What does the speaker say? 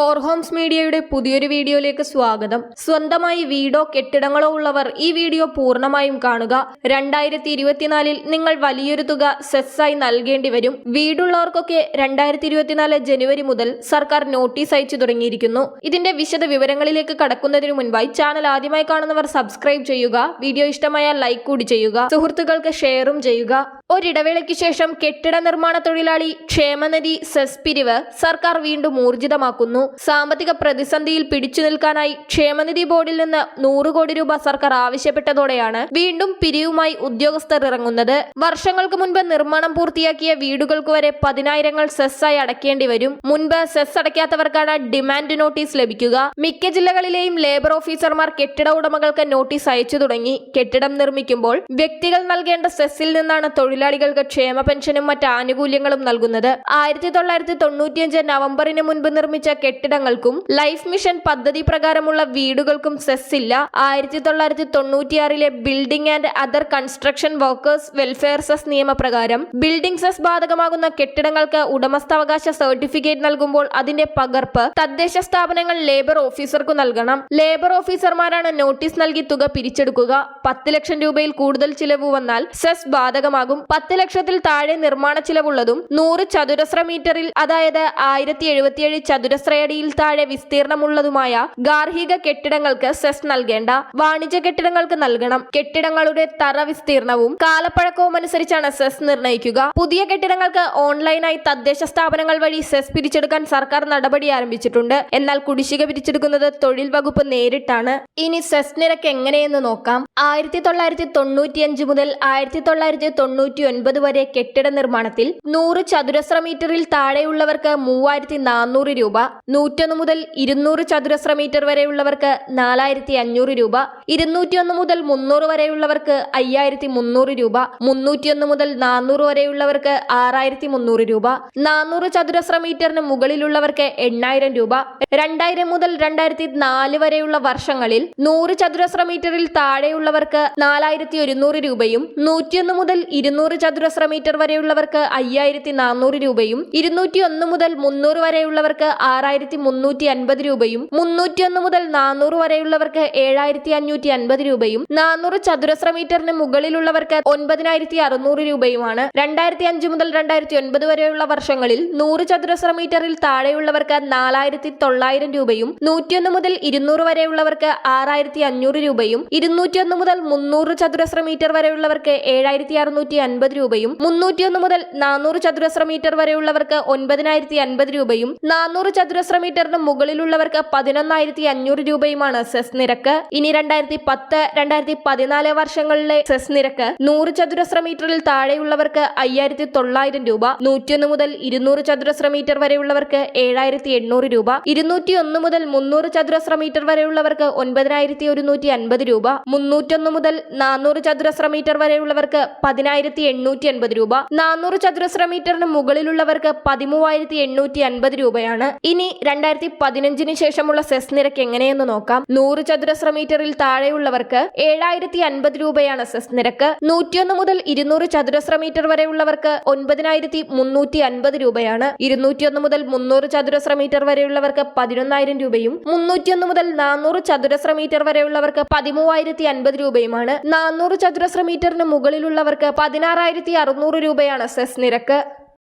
Four Holmes മീഡിയയുടെ പുതിയൊരു വീഡിയോയിലേക്ക് സ്വാഗതം. സ്വന്തമായി വീടോ കെട്ടിടങ്ങളോ ഉള്ളവർ ഈ വീഡിയോ പൂർണമായും കാണുക. രണ്ടായിരത്തി ഇരുപത്തിനാലിൽ നിങ്ങൾ വലിയൊരു തുക സെസ്സായി നൽകേണ്ടി വരും. വീടുള്ളവർക്കൊക്കെ രണ്ടായിരത്തി ഇരുപത്തിനാല് ജനുവരി മുതൽ സർക്കാർ നോട്ടീസ് അയച്ചു തുടങ്ങിയിരിക്കുന്നു. ഇതിന്റെ വിശദ വിവരങ്ങളിലേക്ക് കടക്കുന്നതിന് മുൻപായി ചാനൽ ആദ്യമായി കാണുന്നവർ സബ്സ്ക്രൈബ് ചെയ്യുക. വീഡിയോ ഇഷ്ടമായാൽ ലൈക്ക് കൂടി ചെയ്യുക. സുഹൃത്തുക്കൾക്ക് ഷെയറും ചെയ്യുക. ഒരിടവേളയ്ക്ക് ശേഷം കെട്ടിട നിർമ്മാണ തൊഴിലാളി ക്ഷേമനിധി സെസ് പിരിവ് സർക്കാർ വീണ്ടും ഊർജിതമാക്കുന്നു. സാമ്പത്തിക പ്രതിസന്ധിയിൽ പിടിച്ചു നിൽക്കാനായി ക്ഷേമനിധി ബോർഡിൽ നിന്ന് നൂറ് കോടി രൂപ സർക്കാർ ആവശ്യപ്പെട്ടതോടെയാണ് വീണ്ടും പിരിവുമായി ഉദ്യോഗസ്ഥർ ഇറങ്ങുന്നത്. വർഷങ്ങൾക്ക് മുൻപ് നിർമ്മാണം പൂർത്തിയാക്കിയ വീടുകൾക്ക് വരെ പതിനായിരങ്ങൾ സെസ്സായി അടയ്ക്കേണ്ടി വരും. മുൻപ് സെസ് അടയ്ക്കാത്തവർക്കാണ് ഡിമാൻഡ് നോട്ടീസ് ലഭിക്കുക. മിക്ക ജില്ലകളിലെയും ലേബർ ഓഫീസർമാർ കെട്ടിട ഉടമകൾക്ക് നോട്ടീസ് അയച്ചു തുടങ്ങി. കെട്ടിടം നിർമ്മിക്കുമ്പോൾ വ്യക്തികൾ നൽകേണ്ട സെസ്സിൽ നിന്നാണ് തൊഴിലാളികൾക്ക് ക്ഷേമ പെൻഷനും മറ്റ് ആനുകൂല്യങ്ങളും നൽകുന്നത്. ആയിരത്തി തൊള്ളായിരത്തി തൊണ്ണൂറ്റിയഞ്ച് നവംബറിന് മുൻപ് നിർമ്മിച്ച കെട്ടിടങ്ങൾക്കും ലൈഫ് മിഷൻ പദ്ധതി പ്രകാരമുള്ള വീടുകൾക്കും സെസ് ഇല്ല ആയിരത്തി തൊള്ളായിരത്തി തൊണ്ണൂറ്റിയാറിലെ building and other construction workers welfare cess നിയമപ്രകാരം ബിൽഡിംഗ് സെസ് ബാധകമാകുന്ന കെട്ടിടങ്ങൾക്ക് ഉടമസ്ഥാവകാശ സർട്ടിഫിക്കറ്റ് നൽകുമ്പോൾ അതിന്റെ പകർപ്പ് തദ്ദേശ സ്ഥാപനങ്ങൾ ലേബർ ഓഫീസർക്ക് നൽകണം. ലേബർ ഓഫീസർമാരാണ് നോട്ടീസ് നൽകി തുക പിരിച്ചെടുക്കുക. പത്ത് ലക്ഷം രൂപയിൽ കൂടുതൽ ചിലവ് വന്നാൽ സെസ് ബാധകമാകും. പത്ത് ലക്ഷത്തിൽ താഴെ നിർമ്മാണ ചിലവുള്ളതും നൂറ് ചതുരശ്ര മീറ്ററിൽ അതായത് ആയിരത്തി എഴുപത്തിയേഴ് ചതുരശ്രയടിയിൽ താഴെ വിസ്തീർണമുള്ളതുമായ ഗാർഹിക കെട്ടിടങ്ങൾക്ക് സെസ് നൽകേണ്ട വാണിജ്യ കെട്ടിടങ്ങൾക്ക് നൽകണം. കെട്ടിടങ്ങളുടെ തറ വിസ്തീർണവും കാലപ്പഴക്കവും അനുസരിച്ചാണ് സെസ് നിർണയിക്കുക. പുതിയ കെട്ടിടങ്ങൾക്ക് ഓൺലൈനായി തദ്ദേശ സ്ഥാപനങ്ങൾ വഴി സെസ് പിരിച്ചെടുക്കാൻ സർക്കാർ നടപടി ആരംഭിച്ചിട്ടുണ്ട്. എന്നാൽ കുടിശ്ശിക പിരിച്ചെടുക്കുന്നത് തൊഴിൽ വകുപ്പ് നേരിട്ടാണ്. ഇനി സെസ് നിരക്ക് എങ്ങനെയെന്ന് നോക്കാം. ആയിരത്തി തൊള്ളായിരത്തി തൊണ്ണൂറ്റിയഞ്ച് മുതൽ ആയിരത്തി തൊള്ളായിരത്തി തൊണ്ണൂറ്റി ഒൻപത് വരെ കെട്ടിട നിർമ്മാണത്തിൽ നൂറ് ചതുരശ്ര മീറ്ററിൽ താഴെയുള്ളവർക്ക് മൂവായിരത്തി നാനൂറ് രൂപ നൂറ്റൊന്ന് മുതൽ ഇരുന്നൂറ് ചതുരശ്ര മീറ്റർ വരെയുള്ളവർക്ക് നാലായിരത്തി അഞ്ഞൂറ് രൂപ ഇരുന്നൂറ്റിയൊന്ന് മുതൽ മുന്നൂറ് വരെയുള്ളവർക്ക് അയ്യായിരത്തി മുന്നൂറ് രൂപ മുന്നൂറ്റിയൊന്ന് മുതൽ നാനൂറ് വരെയുള്ളവർക്ക് ആറായിരത്തി മുന്നൂറ് രൂപ നാനൂറ് ചതുരശ്ര മീറ്ററിന് മുകളിലുള്ളവർക്ക് എണ്ണായിരം രൂപ രണ്ടായിരം മുതൽ രണ്ടായിരത്തി നാല് വരെയുള്ള വർഷങ്ങളിൽ നൂറ് ചതുരശ്ര മീറ്ററിൽ താഴെയുള്ളവർക്ക് നാലായിരത്തി ഒരുന്നൂറ് രൂപയും നൂറ്റിയൊന്ന് മുതൽ ഇരുന്നൂറ് ചതുരശ്ര മീറ്റർ വരെയുള്ളവർക്ക് അയ്യായിരത്തി നാനൂറ് രൂപയും ഇരുന്നൂറ്റി ഒന്ന് മുതൽ മുന്നൂറ് വരെയുള്ളവർക്ക് ആറായിരത്തി മുന്നൂറ്റി അൻപത് രൂപയും മുന്നൂറ്റിയൊന്ന് മുതൽ നാനൂറ് വരെയുള്ളവർക്ക് ഏഴായിരത്തി അഞ്ഞൂറ്റി അൻപത് രൂപയും നാനൂറ് ചതുരശ്ര മീറ്ററിന് മുകളിലുള്ളവർക്ക് ഒൻപതിനായിരത്തി അറുന്നൂറ് രൂപയുമാണ്. രണ്ടായിരത്തി അഞ്ച് മുതൽ രണ്ടായിരത്തി ഒൻപത് വരെയുള്ള വർഷങ്ങളിൽ നൂറ് ചതുരശ്ര മീറ്ററിൽ താഴെയുള്ളവർക്ക് നാലായിരത്തി തൊള്ളായിരം രൂപയും നൂറ്റിയൊന്ന് മുതൽ ഇരുന്നൂറ് വരെയുള്ളവർക്ക് ആറായിരത്തി അഞ്ഞൂറ് രൂപയും ഇരുന്നൂറ്റിയൊന്ന് മുതൽ മുന്നൂറ് ചതുരശ്ര മീറ്റർ വരെയുള്ളവർക്ക് ഏഴായിരത്തി അറുന്നൂറ്റി അൻപത് രൂപയും മുന്നൂറ്റിയൊന്ന് മുതൽ നാനൂറ് ചതുരശ്ര മീറ്റർ വരെയുള്ളവർക്ക് ഒൻപതിനായിരത്തി അൻപത് രൂപയും നാനൂറ് ചതുരശ്ര മീറ്ററിന് മുകളിലുള്ളവർക്ക് പതിനൊന്നായിരത്തി അഞ്ഞൂറ് രൂപയുമാണ് സെസ് നിരക്ക്. ഇനി രണ്ടായിരത്തി പത്ത് രണ്ടായിരത്തി പതിനാല് വർഷങ്ങളിലെ സെസ് നിരക്ക് നൂറ് ചതുരശ്ര മീറ്ററിൽ താഴെയുള്ളവർക്ക് അയ്യായിരത്തി തൊള്ളായിരം രൂപ നൂറ്റിയൊന്ന് മുതൽ ഇരുന്നൂറ് ചതുരശ്ര മീറ്റർ വരെയുള്ളവർക്ക് ഏഴായിരത്തി എണ്ണൂറ് രൂപ ഇരുന്നൂറ്റി ഒന്ന് മുതൽ മുന്നൂറ് ചതുരശ്ര മീറ്റർ വരെയുള്ളവർക്ക് ഒൻപതിനായിരത്തി ഒരുന്നൂറ്റി അൻപത് രൂപ മുന്നൂറ്റൊന്ന് മുതൽ നാനൂറ് ചതുരശ്ര മീറ്റർ വരെയുള്ളവർക്ക് പതിനായിരത്തി എണ്ണൂറ്റി അൻപത് രൂപ. നാനൂറ് ചതുരശ്ര മീറ്ററിന് മുകളിലുള്ളവർക്ക് പതിമൂവായിരത്തി എണ്ണൂറ്റി അൻപത് രൂപയാണ്. ഇനി രണ്ടായിരത്തി പതിനഞ്ചിന് ശേഷമുള്ള സെസ് നിരക്ക് എങ്ങനെയെന്ന് നോക്കാം. നൂറ് ചതുരശ്ര മീറ്ററിൽ താഴെയുള്ളവർക്ക് ഏഴായിരത്തി അൻപത് രൂപയാണ് സെസ് നിരക്ക്. നൂറ്റിയൊന്ന് മുതൽ ഇരുന്നൂറ് ചതുരശ്ര മീറ്റർ വരെയുള്ളവർക്ക് ഒൻപതിനായിരത്തി മുന്നൂറ്റി അൻപത് രൂപയാണ്. ഇരുന്നൂറ്റിയൊന്ന് മുതൽ മുന്നൂറ് ചതുരശ്ര മീറ്റർ വരെയുള്ളവർക്ക് പതിനൊന്നായിരം രൂപയും മുന്നൂറ്റിയൊന്ന് മുതൽ നാനൂറ് ചതുരശ്ര മീറ്റർ വരെയുള്ളവർക്ക് പതിമൂവായിരത്തി അൻപത് രൂപയുമാണ്. നാനൂറ് ചതുരശ്ര മീറ്ററിന് മുകളിലുള്ളവർക്ക് പതിനാറായിരത്തി അറുന്നൂറ് രൂപയാണ് സെസ് നിരക്ക്.